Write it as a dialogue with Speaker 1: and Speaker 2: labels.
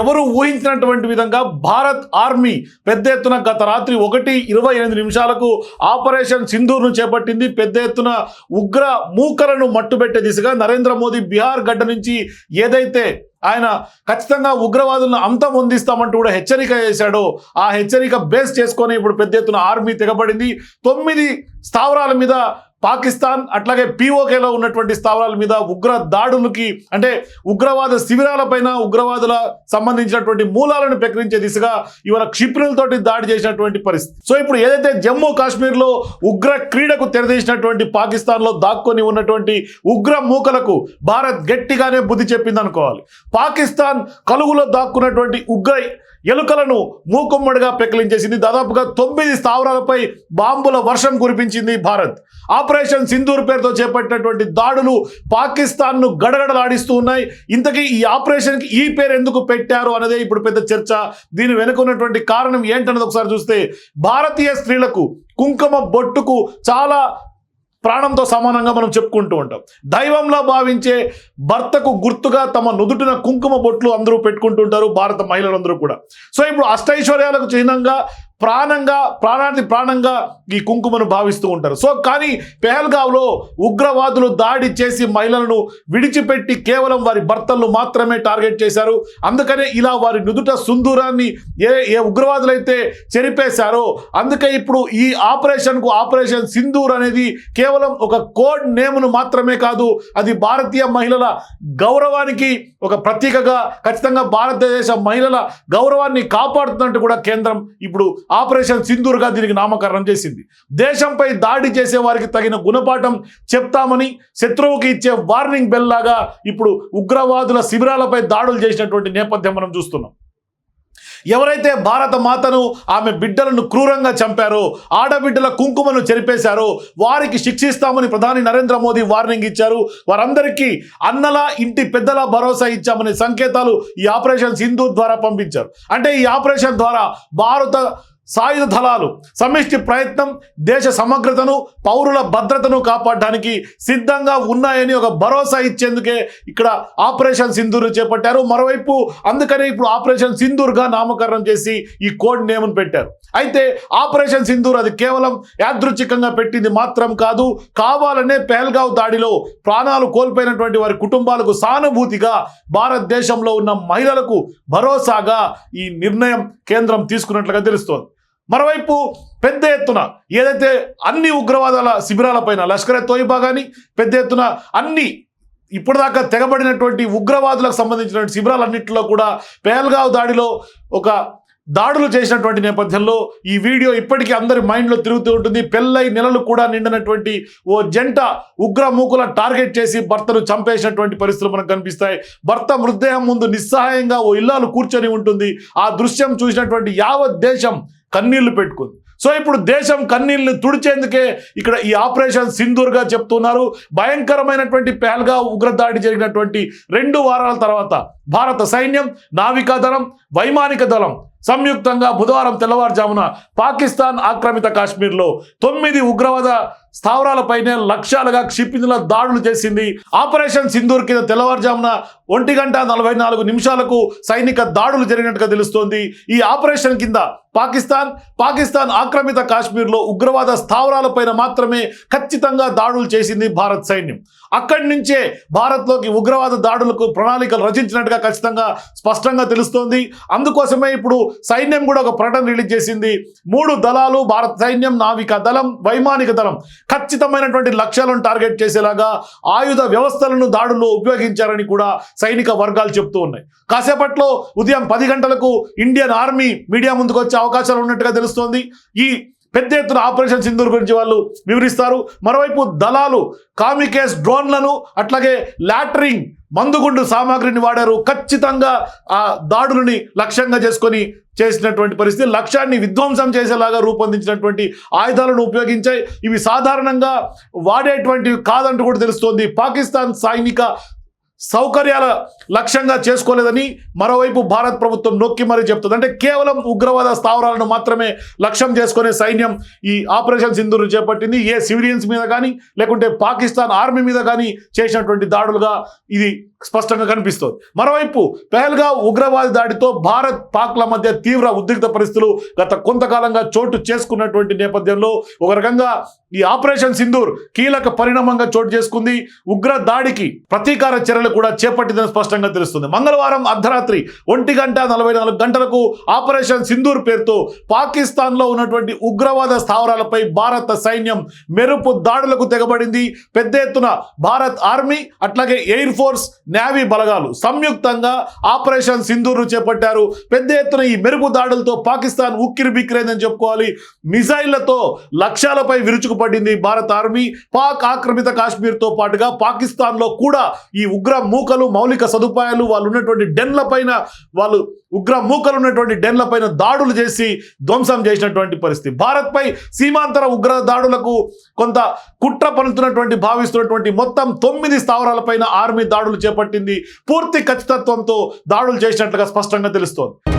Speaker 1: ఎవరు ఊహించినటువంటి విధంగా భారత్ ఆర్మీ పెద్ద ఎత్తున గత రాత్రి ఒకటి ఇరవై ఎనిమిది నిమిషాలకు ఆపరేషన్ సింధూర్ను చేపట్టింది. పెద్ద ఎత్తున ఉగ్ర మూకలను మట్టుబెట్టే దిశగా నరేంద్ర మోదీ బీహార్ గడ్డ నుంచి ఏదైతే ఆయన ఖచ్చితంగా ఉగ్రవాదులను అంతం పొందిస్తామంటూ కూడా హెచ్చరిక చేశాడో ఆ హెచ్చరిక బేస్ చేసుకొని ఇప్పుడు పెద్ద ఎత్తున ఆర్మీ తెగబడింది. తొమ్మిది స్థావరాల మీద పాకిస్తాన్ అట్లాగే పీఓకేలో ఉన్నటువంటి స్థావరాల మీద ఉగ్ర దాడులకి అంటే ఉగ్రవాద శిబిరాలపైన ఉగ్రవాదుల సంబంధించినటువంటి మూలాలను ప్రకటించే దిశగా ఇవాళ క్షిపణులతోటి దాడి చేసినటువంటి పరిస్థితి. సో ఇప్పుడు ఏదైతే జమ్మూ కాశ్మీర్లో ఉగ్ర క్రీడకు తెరదీసినటువంటి పాకిస్తాన్లో దాక్కొని ఉన్నటువంటి ఉగ్ర మూకలకు భారత్ గట్టిగానే బుద్ధి చెప్పింది అనుకోవాలి పాకిస్తాన్ కలుగులో దాక్కున్నటువంటి ఉగ్ర ఎలుకలను మూకుమ్మడిగా పెకిలించేసింది. దాదాపుగా తొమ్మిది స్థావరాలపై బాంబుల వర్షం కురిపించింది భారత్. ఆపరేషన్ సింధూర్ పేరుతో చేపట్టినటువంటి దాడులు పాకిస్తాన్ను గడగడలాడిస్తూ ఉన్నాయి. ఇంతకీ ఈ ఆపరేషన్కి ఈ పేరు ఎందుకు పెట్టారు అనేదే ఇప్పుడు పెద్ద చర్చ. దీని వెనుక ఉన్నటువంటి కారణం ఏంటన్నది ఒకసారి చూస్తే భారతీయ స్త్రీలకు కుంకుమ బొట్టుకు చాలా ప్రాణంతో సమానంగా మనం చెప్పుకుంటూ ఉంటాం. దైవంలా భావించే భర్తకు గుర్తుగా తమ నుదుటిన కుంకుమ బొట్లు అందరూ పెట్టుకుంటుంటారు భారత మహిళలందరూ కూడా. సో ఇప్పుడు అష్టైశ్వర్యాలకు చిహ్నంగా ప్రాణంగా ప్రాణాది ప్రాణంగా ఈ కుంకుమను భావిస్తూ ఉంటారు. సో కానీ పెహల్గావ్లో ఉగ్రవాదులు దాడి చేసి మహిళలను విడిచిపెట్టి కేవలం వారి భర్తలను మాత్రమే టార్గెట్ చేశారు. అందుకనే ఇలా వారి నుదుట సుందూరాన్ని ఏ ఏ ఉగ్రవాదులైతే చెరిపేశారో అందుకే ఇప్పుడు ఈ ఆపరేషన్కు ఆపరేషన్ సింధూర్ అనేది కేవలం ఒక కోడ్ నేమ్ను మాత్రమే కాదు అది భారతీయ మహిళల గౌరవానికి ఒక ప్రతీకగా ఖచ్చితంగా భారతదేశ మహిళల గౌరవాన్ని కాపాడుతున్నట్టు కూడా కేంద్రం ఇప్పుడు ఆపరేషన్ సింధూర్గా దీనికి నామకరణం చేసింది. దేశంపై దాడి చేసే వారికి తగిన గుణపాఠం చెప్తామని శత్రువుకి ఇచ్చే వార్నింగ్ బెల్ లాగా ఇప్పుడు ఉగ్రవాదుల శిబిరాలపై దాడులు చేసినటువంటి నేపథ్యం మనం చూస్తున్నాం. ఎవరైతే భారత మాతను ఆమె బిడ్డలను క్రూరంగా చంపారో ఆడబిడ్డల కుంకుమను చెరిపేశారో వారికి శిక్షిస్తామని ప్రధాని నరేంద్ర మోదీ వార్నింగ్ ఇచ్చారు. వారందరికీ అన్నలా ఇంటి పెద్దల భరోసా ఇచ్చామనే సంకేతాలు ఈ ఆపరేషన్ సింధు ద్వారా పంపించారు. అంటే ఈ ఆపరేషన్ ద్వారా భారత సాయుధ దళాలు సమిష్టి ప్రయత్నం దేశ సమగ్రతను పౌరుల భద్రతను కాపాడడానికి సిద్ధంగా ఉన్నాయని ఒక భరోసా ఇచ్చేందుకే ఇక్కడ ఆపరేషన్ సింధూర్ చేపట్టారు. మరోవైపు అందుకనే ఇప్పుడు ఆపరేషన్ సింధూర్గా నామకరణం చేసి ఈ కోడ్ నేమ్ను పెట్టారు. అయితే ఆపరేషన్ సింధూర్ అది కేవలం యాదృచ్ఛికంగా పెట్టింది మాత్రం కాదు. కావాలనే పెహల్గావ్ దాడిలో ప్రాణాలు కోల్పోయినటువంటి వారి కుటుంబాలకు సానుభూతిగా భారతదేశంలో ఉన్న మహిళలకు భరోసాగా ఈ నిర్ణయం కేంద్రం తీసుకున్నట్లుగా తెలుస్తోంది. మరోవైపు పెద్ద ఎత్తున ఏదైతే అన్ని ఉగ్రవాదాల శిబిరాలపైన లష్కర్ తోయిబా కానీ పెద్ద ఎత్తున అన్ని ఇప్పటిదాకా తెగబడినటువంటి ఉగ్రవాదులకు సంబంధించినటువంటి శిబిరాలన్నింటిలో కూడా పేల్గావ్ దాడిలో ఒక దాడులు చేసినటువంటి నేపథ్యంలో ఈ వీడియో ఇప్పటికీ అందరి మైండ్లో తిరుగుతూ ఉంటుంది. పెళ్ళై నెలలు కూడా నిండినటువంటి ఓ జంట ఉగ్ర మూకుల టార్గెట్ చేసి భర్తను చంపేసినటువంటి పరిస్థితులు మనకు కనిపిస్తాయి. భర్త మృతదేహం ముందు నిస్సహాయంగా ఓ ఇల్లాలు కూర్చొని ఉంటుంది. ఆ దృశ్యం చూసినటువంటి యావత్ దేశం కన్నీళ్ళు పెట్టుకుంది. సో ఇప్పుడు దేశం కన్నీళ్ళని తుడిచేందుకే ఇక్కడ ఈ ఆపరేషన్ సింధూర్గా చెప్తున్నారు. భయంకరమైనటువంటి పేల్గా ఉగ్రదాడి జరిగినటువంటి రెండు వారాల తర్వాత భారత సైన్యం నావికా దళం వైమానిక దళం సంయుక్తంగా బుధవారం తెల్లవారుజామున పాకిస్తాన్ ఆక్రమిత కాశ్మీర్లో తొమ్మిది ఉగ్రవాద స్థావరాలపైనే లక్ష్యాలుగా క్షిపణుల దాడులు చేసింది. ఆపరేషన్ సింధూర్ కింద తెల్లవారుజామున ఒంటి గంట నలభై నాలుగు నిమిషాలకు సైనిక దాడులు జరిగినట్టుగా తెలుస్తోంది. ఈ ఆపరేషన్ కింద పాకిస్తాన్ పాకిస్తాన్ ఆక్రమిత కాశ్మీర్లో ఉగ్రవాద స్థావరాలపైన మాత్రమే ఖచ్చితంగా దాడులు చేసింది భారత్ సైన్యం. అక్కడి నుంచే భారత్లోకి ఉగ్రవాద దాడులకు ప్రణాళికలు రచించినట్టుగా ఖచ్చితంగా స్పష్టంగా తెలుస్తోంది. అందుకోసమే ఇప్పుడు సైన్యం కూడా ఒక ప్రకటన రిలీజ్ చేసింది. మూడు దళాలు భారత సైన్యం నావికా దళం వైమానిక దళం ఖచ్చితమైనటువంటి లక్ష్యాలను టార్గెట్ చేసేలాగా ఆయుధ వ్యవస్థలను దాడుల్లో ఉపయోగించారని కూడా సైనిక వర్గాలు చెప్తూ ఉన్నాయి. కాసేపట్లో ఉదయం పది గంటలకు ఇండియన్ ఆర్మీ మీడియా ముందుకు వచ్చే అవకాశాలు ఉన్నట్టుగా తెలుస్తోంది. ఈ పెద్ద ఎత్తున ఆపరేషన్ సింధూర్ గురించి వాళ్ళు వివరిస్తారు. మరోవైపు దళాలు కామికేస్ డ్రోన్లను అట్లాగే లాటరింగ్ మందుగుండు సామాగ్రిని వాడారు. ఖచ్చితంగా ఆ దాడులని లక్ష్యంగా చేసుకొని చేసినటువంటి పరిస్థితి. లక్ష్యాన్ని విధ్వంసం చేసేలాగా రూపొందించినటువంటి ఆయుధాలను ఉపయోగించాయి. ఇవి సాధారణంగా వాడేటువంటివి కాదంటూ కూడా తెలుస్తోంది. పాకిస్తాన్ సైనిక సౌకర్యాల లక్ష్యంగా చేసుకోలేదని మరోవైపు భారత్ ప్రభుత్వం నొక్కి మరీ చెప్తుంది. అంటే కేవలం ఉగ్రవాద స్థావరాలను మాత్రమే లక్ష్యం చేసుకునే సైన్యం ఈ ఆపరేషన్ సింధును చేపట్టింది. ఏ సివిలియన్స్ మీద కానీ లేకుంటే పాకిస్తాన్ ఆర్మీ మీద కానీ చేసినటువంటి దాడులుగా ఇది స్పష్టంగా కనిపిస్తోంది. మరోవైపు పెహల్గా ఉగ్రవాది దాడితో భారత్ పాక్ల మధ్య తీవ్ర ఉద్రిక్త పరిస్థితులు గత కొంతకాలంగా చోటు చేసుకున్నటువంటి నేపథ్యంలో ఒక రకంగా ఈ ఆపరేషన్ సింధూర్ కీలక పరిణామంగా చోటు చేసుకుంది. ఉగ్ర దాడికి ప్రతీకార చర్యలు కూడా చేపట్టిందని స్పష్టంగా తెలుస్తుంది. మంగళవారం అర్ధరాత్రి ఒంటి గంట నలభై నాలుగు గంటలకు ఆపరేషన్ సింధూర్ పేరుతో పాకిస్తాన్లో ఉన్నటువంటి ఉగ్రవాద స్థావరాలపై భారత సైన్యం మెరుపు దాడులకు తెగబడింది. పెద్ద ఎత్తున భారత్ ఆర్మీ అట్లాగే ఎయిర్ ఫోర్స్ నేవీ బలగాలు. సంయుక్తంగా ఆపరేషన్ సింధూర్ను చేపట్టారు. పెద్ద ఎత్తున ఈ మెరుపు దాడులతో పాకిస్తాన్ ఉక్కిరి బిక్కిరైందని చెప్పుకోవాలి. మిసైళ్ళతో లక్ష్యాలపై విరుచుకుపడింది భారత ఆర్మీ. పాక్ ఆక్రమిత కాశ్మీర్తో పాటుగా పాకిస్తాన్లో కూడా ఈ ఉగ్ర మూకలు మౌలిక సదుపాయాలు వాళ్ళు ఉన్నటువంటి డెన్ల పైన వాళ్ళు ఉగ్ర మూకలు ఉన్నటువంటి డెన్ల పైన దాడులు చేసి ధ్వంసం చేసినటువంటి పరిస్థితి. భారత్పై సీమాంతర ఉగ్ర దాడులకు కొంత కుట్ర పనుతున్నటువంటి భావిస్తున్నటువంటి మొత్తం తొమ్మిది స్థావరాలపైన ఆర్మీ దాడులు చేపట్టింది పూర్తి ఖచ్చితత్వంతో దాడులు చేసినట్లుగా స్పష్టంగా తెలుస్తోంది.